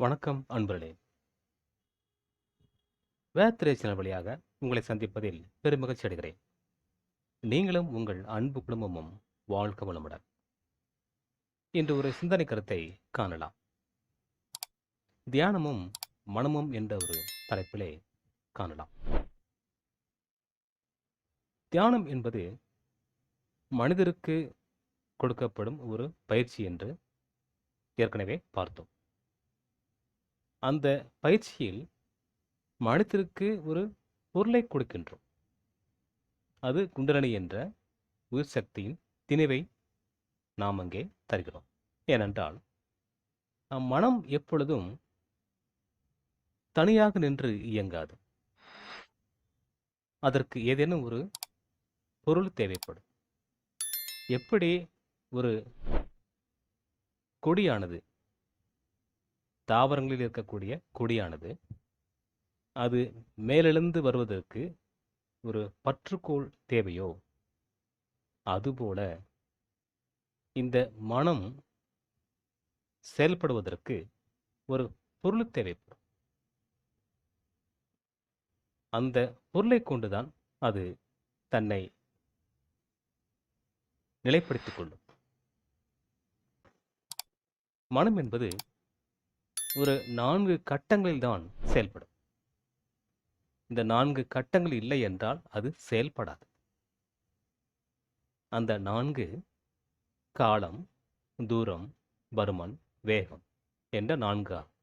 வணக்கம் அன்பர்களே. வேத்திரை சேனல் வழியாக உங்களை சந்திப்பதில் பெருமகிழ்ச்சி அடைகிறேன். நீங்களும் உங்கள் அன்பு குடும்பமும் வாழ்க வளமுடன். இன்று ஒரு சிந்தனை கருத்தை காணலாம். தியானமும் மனமும் என்ற ஒரு தலைப்பிலே காணலாம். தியானம் என்பது மனிதருக்கு கொடுக்கப்படும் ஒரு பயிற்சி என்று ஏற்கனவே பார்த்தோம். அந்த பயிற்சியில் மனிதருக்கு ஒரு பொருளை கொடுக்கின்றோம். அது குண்டரணி என்ற உயிர் சக்தியின் திணிவை நாம் அங்கே தருகிறோம். ஏனென்றால் நம் மனம் எப்பொழுதும் தனியாக நின்று இயங்காது. அதற்கு ஏதேனும் ஒரு பொருள் தேவைப்படும். எப்படி ஒரு கொடியானது தாவரங்களில் இருக்கக்கூடிய கொடியானது அது மேலெழுந்து வருவதற்கு ஒரு பற்றுக்கோள் தேவையோ? அதுபோல இந்த மனம் செயல்படுவதற்கு ஒரு பொருள் தேவைப்படும் அந்த பொருளை கொண்டுதான் அது தன்னை நிலைப்படுத்திக் கொள்ளும். மனம் என்பது ஒரு நான்கு கட்டங்களில் தான் செயல்படும். இந்த நான்கு கட்டங்கள் இல்லை என்றால் அது செயல்படாது. அந்த நான்கு காலம் தூரம் பருமன் வேகம் என்ற நான்கு ஆகும்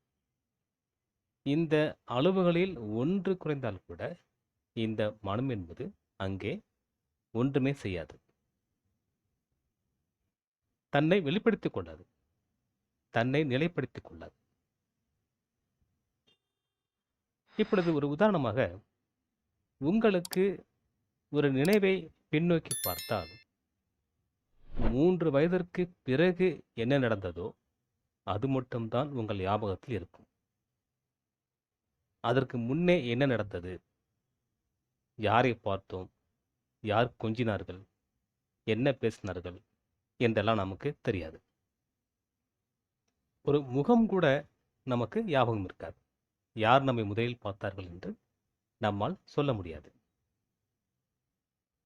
இந்த அளவுகளில் ஒன்று குறைந்தால் கூட இந்த மனம் என்பது அங்கே ஒன்றுமே செய்யாது. தன்னை வெளிப்படுத்திக் கொள்ளாது. தன்னை நிலைப்படுத்திக் கொள்ளாது. இப்பொழுது ஒரு உதாரணமாக உங்களுக்கு ஒரு நினைவை பின்னோக்கி பார்த்தால் மூன்று வயதிற்கு பிறகு என்ன நடந்ததோ அது மட்டும்தான் உங்கள் ஞாபகத்தில் இருக்கும். அதற்கு முன்னே என்ன நடந்தது? யாரை பார்த்தோம்? யார் கொஞ்சினார்கள்? என்ன பேசினார்கள்? என்றெல்லாம் நமக்கு தெரியாது. ஒரு முகம் கூட நமக்கு ஞாபகம் இருக்காது. யார் நம்மை முதலில் பார்த்தார்கள் என்று நம்மால் சொல்ல முடியாது.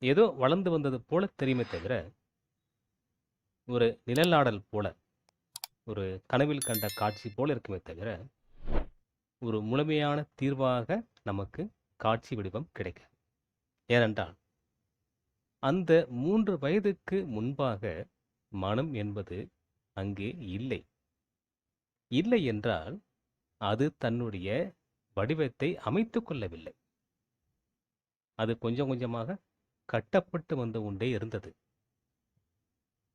ஏதோ வளர்ந்து வந்தது போல தெரியுமே தவிர ஒரு நிழலாடல் போல ஒரு கனவில் கண்ட காட்சி போல இருக்குமே தவிர ஒரு முழுமையான தீர்வாக நமக்கு காட்சி வடிவம் கிடைக்காது. ஏனென்றால் அந்த மூன்று வயதுக்கு முன்பாக மனம் என்பது அங்கே இல்லை. இல்லை என்றால் அது தன்னுடைய வடிவத்தை அமைத்து கொள்ளவில்லை. அது கொஞ்சம் கொஞ்சமாக கட்டப்பட்டு வந்து கொண்டே இருந்தது.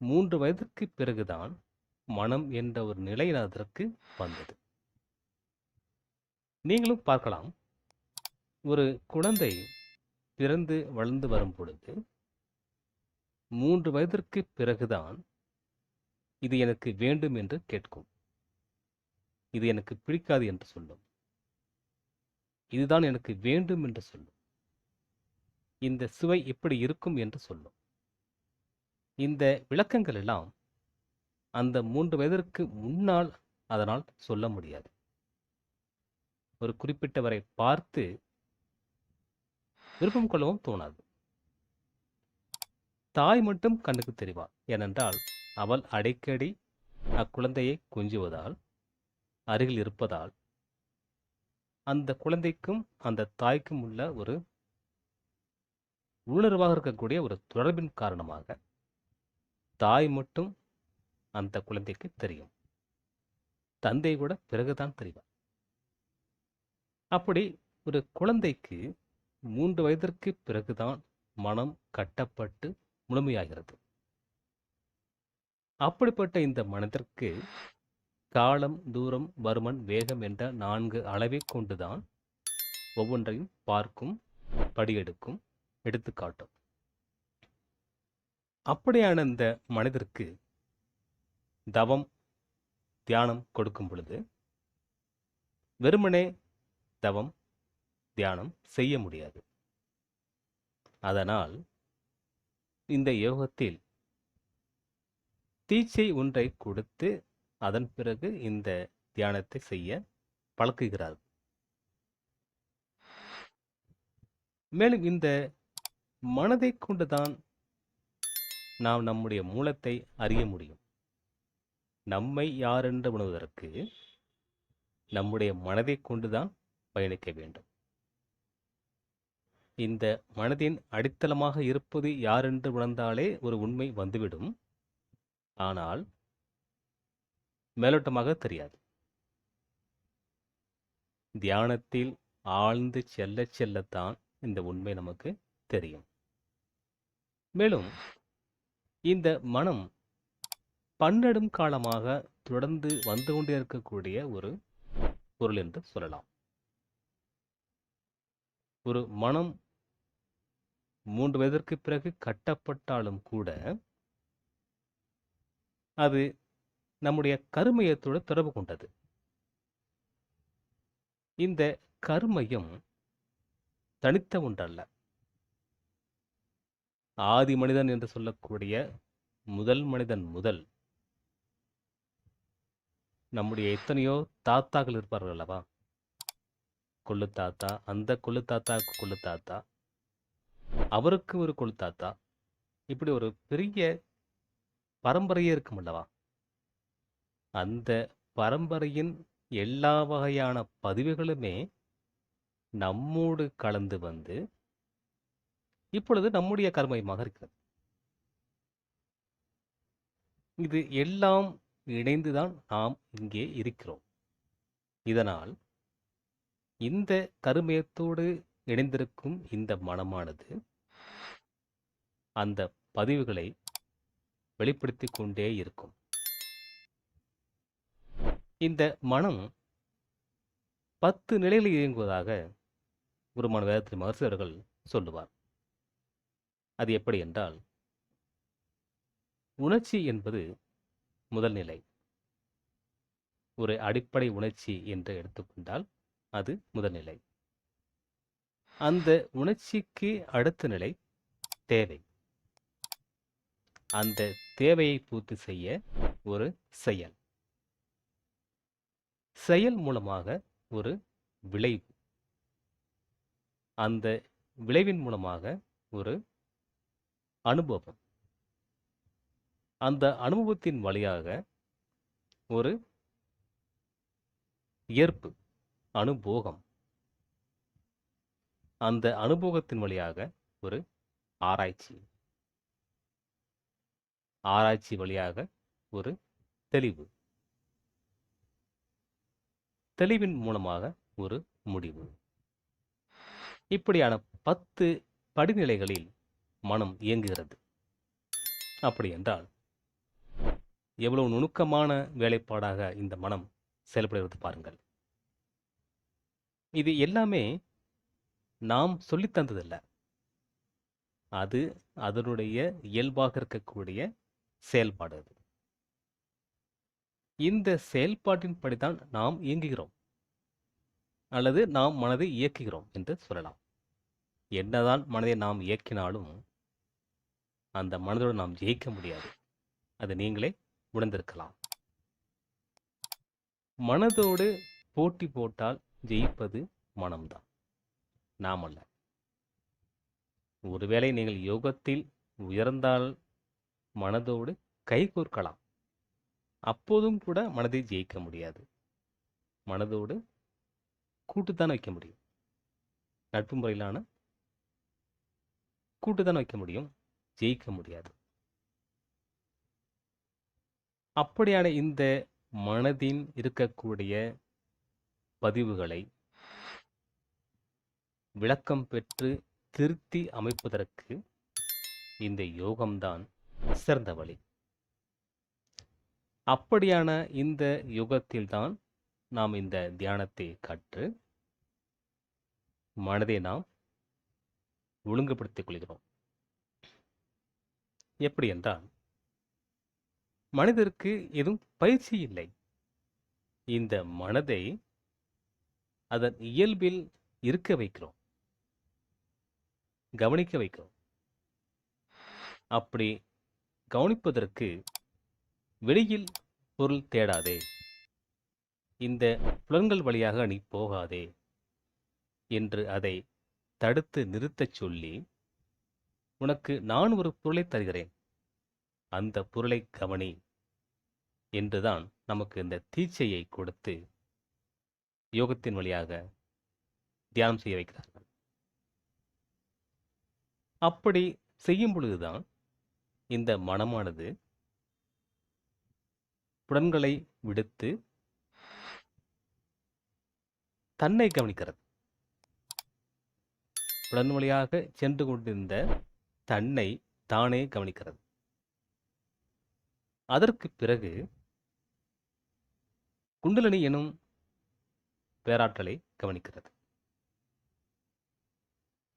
மூன்று வயதிற்கு பிறகுதான் மனம் என்ற ஒரு நிலை அதற்கு வந்தது. நீங்களும் பார்க்கலாம். ஒரு குழந்தை பிறந்து வளர்ந்து வரும் பொழுது மூன்று வயதிற்கு பிறகுதான் இது எனக்கு வேண்டும் என்று கேட்கும். இது எனக்கு பிடிக்காது என்று சொல்லும். இதுதான் எனக்கு வேண்டும் என்று சொல்லும். இந்த சுவை எப்படி இருக்கும் என்று சொல்லும். இந்த விளக்கங்கள் எல்லாம் அந்த மூன்று வயதிற்கு முன்னால் அதனால் சொல்ல முடியாது. ஒரு குறிப்பிட்டவரை பார்த்து விருப்பம் கொள்ளவும் தோணாது. தாய் மட்டும் கண்ணுக்கு தெரிவாள். ஏனென்றால் அவள் அடிக்கடி அக்குழந்தையை குஞ்சுவதால் அருகில் இருப்பதால் அந்த குழந்தைக்கும் அந்த தாய்க்கும் உள்ள ஒரு உள்ளுணர்வாக இருக்கக்கூடிய ஒரு தொடர்பின் காரணமாக தாய் மட்டும் அந்த குழந்தைக்கு தெரியும். தந்தை கூட பிறகுதான் தெரிவார். அப்படி ஒரு குழந்தைக்கு மூன்று வயதிற்கு பிறகுதான் மனம் கட்டப்பட்டு முழுமையாகிறது. அப்படிப்பட்ட இந்த மனதிற்கு காலம் தூரம் வருமன் வேகம் என்ற நான்கு அளவை கொண்டுதான் ஒவ்வொன்றையும் பார்க்கும் படியெடுக்கும் எடுத்துக்காட்டும். அப்படியான இந்த மனதிற்கு தவம் தியானம் கொடுக்கும் பொழுது வெறுமனே தவம் தியானம் செய்ய முடியாது. அதனால் இந்த யோகத்தில் தீச்சை ஒன்றை கொடுத்து அதன் பிறகு இந்த தியானத்தை செய்ய பழக்குகிறார். மேலும் இந்த மனதை கொண்டுதான் நாம் நம்முடைய மூலத்தை அறிய முடியும். நம்மை யாரென்று உணர்வதற்கு நம்முடைய மனதை கொண்டுதான் பயணிக்க வேண்டும். இந்த மனதின் அடித்தளமாக இருப்பது யாரென்று உணர்ந்தாலே ஒரு உண்மை வந்துவிடும். ஆனால் மேலோட்டமாக தெரியாது. தியானத்தில் ஆழ்ந்து செல்ல செல்லத்தான் இந்த உண்மை நமக்கு தெரியும். மேலும் இந்த மனம் பன்னெடும் காலமாக தொடர்ந்து வந்து கொண்டே இருக்கக்கூடிய ஒரு பொருள் என்று சொல்லலாம். ஒரு மனம் மூன்று வயதிற்கு பிறகு கட்டப்பட்டாலும் கூட அது நம்முடைய கருமையத்தோடு தொடர்பு கொண்டது. இந்த கருமையும் தனித்த ஒன்றல்ல. ஆதி மனிதன் என்று சொல்லக்கூடிய முதல் மனிதன் முதல் நம்முடைய எத்தனையோ தாத்தாக்கள் இருப்பார்கள் அல்லவா? கொள்ளு தாத்தா அந்த கொள்ளு தாத்தாவுக்கு கொள்ளு தாத்தா அவருக்கு ஒரு கொள்ளு தாத்தா. இப்படி ஒரு பெரிய பரம்பரையே இருக்கும் அல்லவா? அந்த பரம்பரையின் எல்லா வகையான பதிவுகளுமே நம்மோடு கலந்து வந்து இப்பொழுது நம்முடைய கர்மயமாக இருக்கிறது. இது எல்லாம் இணைந்துதான் நாம் இங்கே இருக்கிறோம். இதனால் இந்த கருமயத்தோடு இணைந்திருக்கும் இந்த மனமானது அந்த பதிவுகளை வெளிப்படுத்தி கொண்டே இருக்கும். இந்த மனம் பத்து நிலையில் இயங்குவதாக குருமான வேதத்தின் மகர்ஷி அவர்கள் சொல்லுவார். அது எப்படி என்றால் உணர்ச்சி என்பது முதல் நிலை. ஒரு அடிப்படை உணர்ச்சி என்று எடுத்துக்கொண்டால் அது முதல் நிலை. அந்த உணர்ச்சிக்கு அடுத்த நிலை தேவை. அந்த தேவையை பூர்த்தி செய்ய ஒரு செயல். செயல் மூலமாக ஒரு விளைவு. அந்த விளைவின் மூலமாக ஒரு அனுபவம். அந்த அனுபவத்தின் வழியாக ஒரு ஏற்பு அனுபோகம். அந்த அனுபவத்தின் வழியாக ஒரு ஆராய்ச்சி. ஆராய்ச்சி வழியாக ஒரு தெளிவு. தெளிவின் மூலமாக ஒரு முடிவு. இப்படியான பத்து படிநிலைகளில் மனம் இயங்குகிறது. அப்படி என்றால் எவ்வளவு நுணுக்கமான வேலைப்பாடாக இந்த மனம் செயல்படுகிறது பாருங்கள். இது எல்லாமே நாம் சொல்லித்தந்ததில்ல அது அதனுடைய இயல்பாக இருக்கக்கூடிய செயல்பாடு அது. இந்த செயல்பாட்டின் படிதான் நாம் இயங்குகிறோம். அல்லது நாம் மனதை இயக்குகிறோம் என்று சொல்லலாம். என்னதான் மனதை நாம் இயக்கினாலும் அந்த மனதோடு நாம் ஜெயிக்க முடியாது. அது நீங்களே உணர்ந்திருக்கலாம். மனதோடு போட்டி போட்டால் ஜெயிப்பது மனம்தான். நாம் அல்ல. ஒருவேளை நீங்கள் யோகத்தில் உயர்ந்தால் மனதோடு கைகோர்க்கலாம் அப்போதும் கூட மனதை ஜெயிக்க முடியாது. மனதோடு கூட்டுத்தான் வைக்க முடியும். நட்பு முறையிலான கூட்டுத்தான் வைக்க முடியும். ஜெயிக்க முடியாது. அப்படியான இந்த மனதின் இருக்கக்கூடிய பதிவுகளை விளக்கம் பெற்று திருத்தி அமைப்பதற்கு இந்த யோகம்தான் சிறந்த வழி. அப்படியான இந்த யுகத்தில்தான் நாம் இந்த தியானத்தை கற்று மனதை நாம் ஒழுங்குபடுத்திக் கொள்கிறோம். எப்படி என்றால் மனிதருக்கு எதுவும் பயிற்சி இல்லை. இந்த மனதை அதன் இயல்பில் இருக்க வைக்கிறோம். கவனிக்க வைக்கிறோம். அப்படி கவனிப்பதற்கு வெளியில் பொருள் தேடாதே. இந்த புலன்கள் வழியாக நீ போகாதே என்று அதை தடுத்து நிறுத்தச் சொல்லி உனக்கு நான் ஒரு பொருளை தருகிறேன். அந்த பொருளை கவனி என்றுதான் நமக்கு இந்த தீட்சையை கொடுத்து யோகத்தின் வழியாக தியானம் செய்ய வைக்கிறார்கள் அப்படி செய்யும் பொழுதுதான் இந்த மனமானது புலன்களை விடுத்து தன்னை கவனிக்கிறது. புலன் வழியாக சென்று கொண்டிருந்த தன்னை தானே கவனிக்கிறது. அதற்கு பிறகு குண்டலினி எனும் பேராற்றலை கவனிக்கிறது.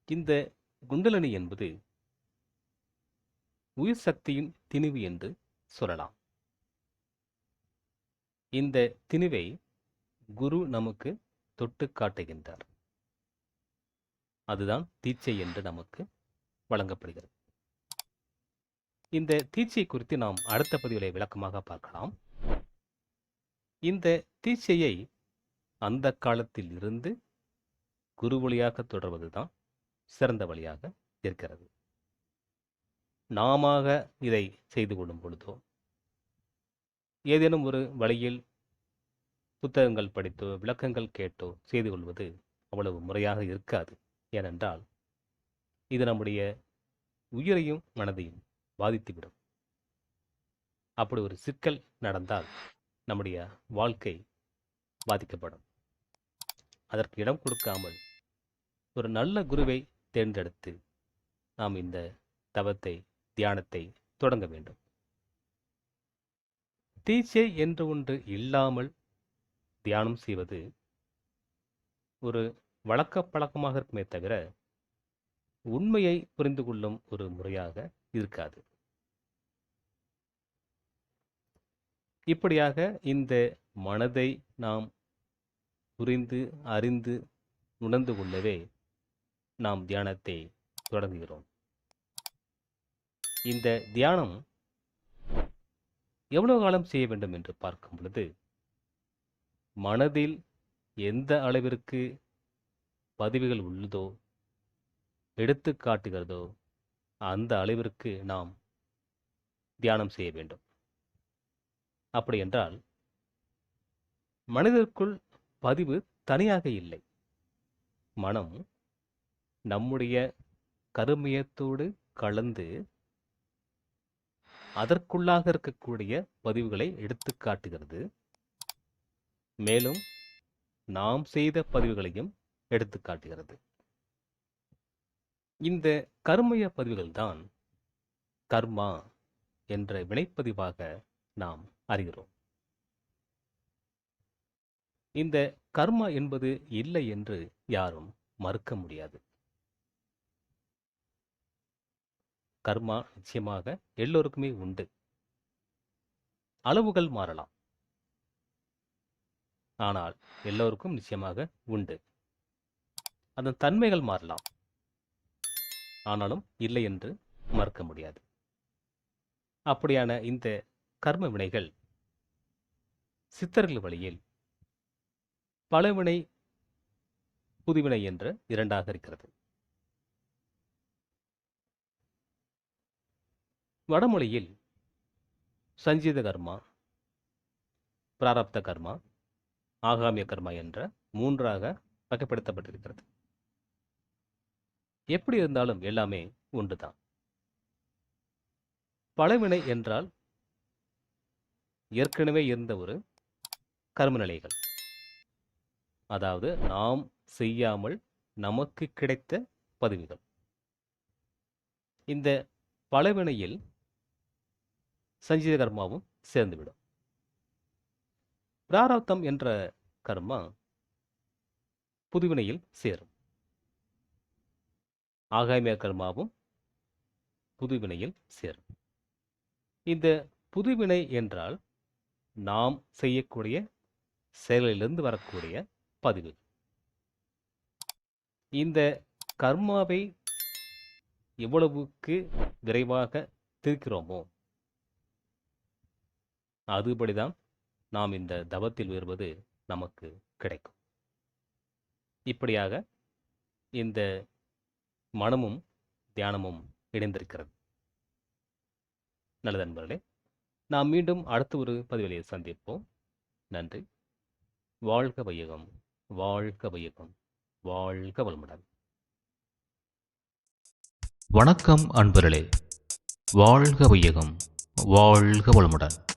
இந்த குண்டலினி என்பது உயிர் சக்தியின் திணிவு என்று சொல்லலாம். இந்த திணிவை குரு நமக்கு தொட்டு காட்டுகின்றார். அதுதான் தீட்சை என்று நமக்கு வழங்கப்படுகிறது. இந்த தீட்சை குறித்து நாம் அடுத்த பதிவிலை விளக்கமாக பார்க்கலாம். இந்த தீட்சையை அந்த காலத்தில் இருந்து குரு வழியாக தொடர்வதுதான் சிறந்த வழியாக இருக்கிறது. நாம இதை செய்து கொள்ளும் பொழுதோ ஏதேனும் ஒரு வழியில் புத்தகங்கள் படித்தோ விளக்கங்கள் கேட்டோ செய்து கொள்வது அவ்வளவு முறையாக இருக்காது. ஏனென்றால் இது நம்முடைய உயிரையும் மனதையும் பாதித்துவிடும். அப்படி ஒரு சிக்கல் நடந்தால் நம்முடைய வாழ்க்கை பாதிக்கப்படும். அதற்கு இடம் கொடுக்காமல் ஒரு நல்ல குருவை தேர்ந்தெடுத்து நாம் இந்த தவத்தை தியானத்தை தொடங்க வேண்டும். டீச்சே என்று ஒன்று இல்லாமல் தியானம் செய்வது ஒரு வழக்க பழக்கமாக இருக்குமே தவிர உண்மையை புரிந்து கொள்ளும் ஒரு முறையாக இருக்காது. இப்படியாக இந்த மனதை நாம் புரிந்து அறிந்து உணர்ந்து கொள்ளவே நாம் தியானத்தை தொடங்குகிறோம். இந்த தியானம் எவ்வளவு காலம் செய்ய வேண்டும் என்று பார்க்கும் பொழுது மனதில் எந்த அளவிற்கு பதிவுகள் உள்ளதோ எடுத்து காட்டுகிறதோ அந்த அளவிற்கு நாம் தியானம் செய்ய வேண்டும். அப்படி என்றால் மனதிற்குள் பதிவு தனியாக இல்லை. மனம் நம்முடைய கருமியத்தோடு கலந்து அதற்குள்ளாக இருக்கக்கூடிய பதிவுகளை எடுத்து காட்டுகிறது. மேலும் நாம் செய்த பதிவுகளையும் எடுத்து காட்டுகிறது. இந்த கர்மய பதிவுகள்தான் கர்மா என்ற வினைப்பதிவாக நாம் அறிகிறோம். இந்த கர்மா என்பது இல்லை என்று யாரும் மறுக்க முடியாது. கர்மா நிச்சயமாக எல்லோருக்குமே உண்டு. அளவுகள் மாறலாம். ஆனால் எல்லோருக்கும் நிச்சயமாக உண்டு. அதன் தன்மைகள் மாறலாம். ஆனாலும் இல்லை என்று மறுக்க முடியாது. அப்படியான இந்த கர்ம வினைகள் சித்தர்கள் வழியில் பழவினை புதுவினை என்று இரண்டாக இருக்கிறது. வடமொழியில் சஞ்சீத கர்மா பிராரப்த கர்மா ஆகாமிய கர்மா என்ற மூன்றாக வகைப்படுத்தப்பட்டிருக்கிறது. எப்படி இருந்தாலும் எல்லாமே ஒன்றுதான். பழவினை என்றால் ஏற்கனவே இருந்த ஒரு கர்மநிலைகள். அதாவது நாம் செய்யாமல் நமக்கு கிடைத்த பதிவுகள். இந்த பழவினையில் சஞ்சீத கர்மாவும் சேர்ந்துவிடும். பிராரப்தம் என்ற கர்மா புதுவினையில் சேரும். ஆகாமிய கர்மாவும் புதுவினையில் சேரும். இந்த புதுவினை என்றால் நாம் செய்யக்கூடிய செயலிலிருந்து வரக்கூடிய பதிவு. இந்த கர்மாவை எவ்வளவுக்கு விரைவாக திருக்கிறோமோ அதுபடிதான் நாம் இந்த தவத்தில் உயர்வது நமக்கு கிடைக்கும். இப்படியாக இந்த மனமும் தியானமும் இணைந்திருக்கிறது. நல்லது நண்பர்களே நாம் மீண்டும் அடுத்த ஒரு பதிவிலையை சந்திப்போம். நன்றி. வாழ்க வையகம் வாழ்க வையகம் வாழ்க வளமுடன். வணக்கம் அன்பர்களே வாழ்க வையகம் வாழ்க வளமுடன்.